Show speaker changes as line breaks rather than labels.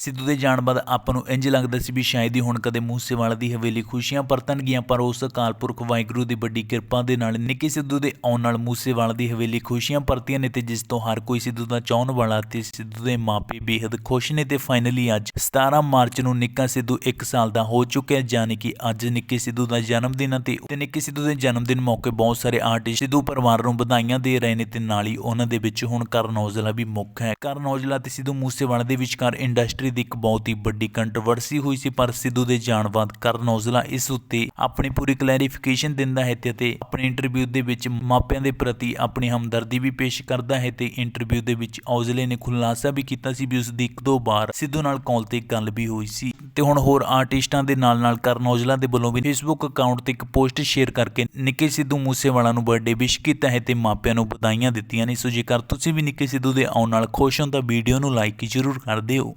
ਸਿੱਧੂ ਦੇ ਜਾਣ ਬਾਅਦ ਆਪਾਂ ਨੂੰ ਇੰਜ ਲੱਗਦਾ ਸੀ ਵੀ ਸ਼ਾਇਦ ਹੀ ਹੁਣ ਕਦੇ ਮੂਸੇਵਾਲਾ ਦੀ ਹਵੇਲੀ ਖੁਸ਼ੀਆਂ ਪਰਤਣਗੀਆਂ ਪਰ ਉਸ ਅਕਾਲ ਪੁਰਖ ਵਾਹਿਗੁਰੂ ਦੀ ਵੱਡੀ ਕਿਰਪਾ ਦੇ ਨਾਲ ਨਿੱਕੀ ਸਿੱਧੂ ਦੇ ਆਉਣ ਨਾਲ ਮੂਸੇਵਾਲਾ ਦੀ ਹਵੇਲੀ ਖੁਸ਼ੀਆਂ ਪਰਤੀਆਂ ਨੇ ਤੇ ਜਿਸ ਤੋਂ ਹਰ ਕੋਈ ਸਿੱਧੂ ਦਾ ਚਾਹਣ ਵਾਲਾ ਤੇ ਸਿੱਧੂ ਦੇ ਮਾਪੇ ਬੇहद ਖੁਸ਼ ਨੇ ਤੇ ਫਾਈਨਲੀ ਅੱਜ 17 ਮਾਰਚ ਨੂੰ ਨਿੱਕਾ ਸਿੱਧੂ 1 ਸਾਲ ਦਾ ਹੋ ਚੁੱਕਿਆ ਜਾਨੀ ਕਿ ਅੱਜ ਨਿੱਕੇ ਸਿੱਧੂ ਦਾ ਜਨਮ ਦਿਨ ਹੈ ਤੇ ਤੇ ਸਿੱਧੂ ਦੇ ਜਨਮ ਦਿਨ ਮੌਕੇ ਬਹੁਤ ਸਾਰੇ ਆਰਟਿਸਟ ਸਿੱਧੂ ਪਰਿਵਾਰ ਨੂੰ ਵਧਾਈਆਂ ਦੇ ਰਹੇ ਨੇ ਤੇ ਨਾਲ ਹੀ ਉਹਨਾਂ ਦੇ ਵਿੱਚ ਹੁਣ ਕਰਨ ਔਜਲਾ ਵੀ ਮੁੱਖ ਹੈ। ਕਰਨ ਔਜਲਾ ਤੇ ਸਿੱਧੂ ਮੂਸੇਵਾਲਾ ਦੇ ਵਿਚਕਾਰ ਇੰਡਸਟਰੀ ਦੀ ਇੱਕ ਬਹੁਤ ਹੀ ਵੱਡੀ ਕੰਟਰੋਵਰਸੀ ਹੋਈ ਸੀ, ਪਰ ਸਿੱਧੂ ਦੇ ਜਾਣ ਬਾਅਦ ਕਰਨ ਔਜਲਾ ਇਸ ਉੱਤੇ ਆਪਣੀ ਪੂਰੀ ਕਲੈਰੀਫਿਕੇਸ਼ਨ ਦਿੰਦਾ ਹੈ ਤੇ ਆਪਣੇ ਇੰਟਰਵਿਊ ਦੇ ਵਿੱਚ ਮਾਪਿਆਂ ਦੇ ਪ੍ਰਤੀ ਆਪਣੀ ਹਮਦਰਦੀ ਵੀ ਪੇਸ਼ ਕਰਦਾ ਹੈ ਤੇ ਇੰਟਰਵਿਊ ਦੇ ਵਿੱਚ ਔਜਲੇ ਨੇ ਖੁਲਾਸਾ ਵੀ ਕੀਤਾ ਸੀ ਵੀ ਉਸ ਦੀ ਇੱਕ ਦੋ ਵਾਰ ਸਿੱਧੂ ਨਾਲ ਕਾਲ ਤੇ ਗੱਲ ਵੀ ਹੋਈ ਸੀ। ਤੇ ਹੁਣ ਹੋਰ ਆਰਟਿਸਟਾਂ ਦੇ ਨਾਲ ਨਾਲ ਕਰਨ ਔਜਲਾ ਦੇ ਵੱਲੋਂ ਵੀ ਫੇਸਬੁੱਕ ਅਕਾਊਂਟ ਤੇ ਇੱਕ ਪੋਸਟ ਸ਼ੇਅਰ ਕਰਕੇ ਨਿੱਕੇ ਸਿੱਧੂ ਮੂਸੇਵਾਲਾ ਨੂੰ ਬਰਥਡੇ ਵਿਸ਼ ਕੀਤਾ ਹੈ ਤੇ ਮਾਪਿਆਂ ਨੂੰ ਵਧਾਈਆਂ ਦਿੱਤੀਆਂ ਨੇ। ਸੋ ਜੇਕਰ ਤੁਸੀਂ ਵੀ ਨਿੱਕੇ ਸਿੱਧੂ ਦੇ ਆਉਣ ਨਾਲ ਖੁਸ਼ ਹੋ ਤਾਂ ਵੀਡੀਓ ਨੂੰ ਲਾਈਕ ਜ਼ਰੂਰ ਕਰ ਦਿਓ।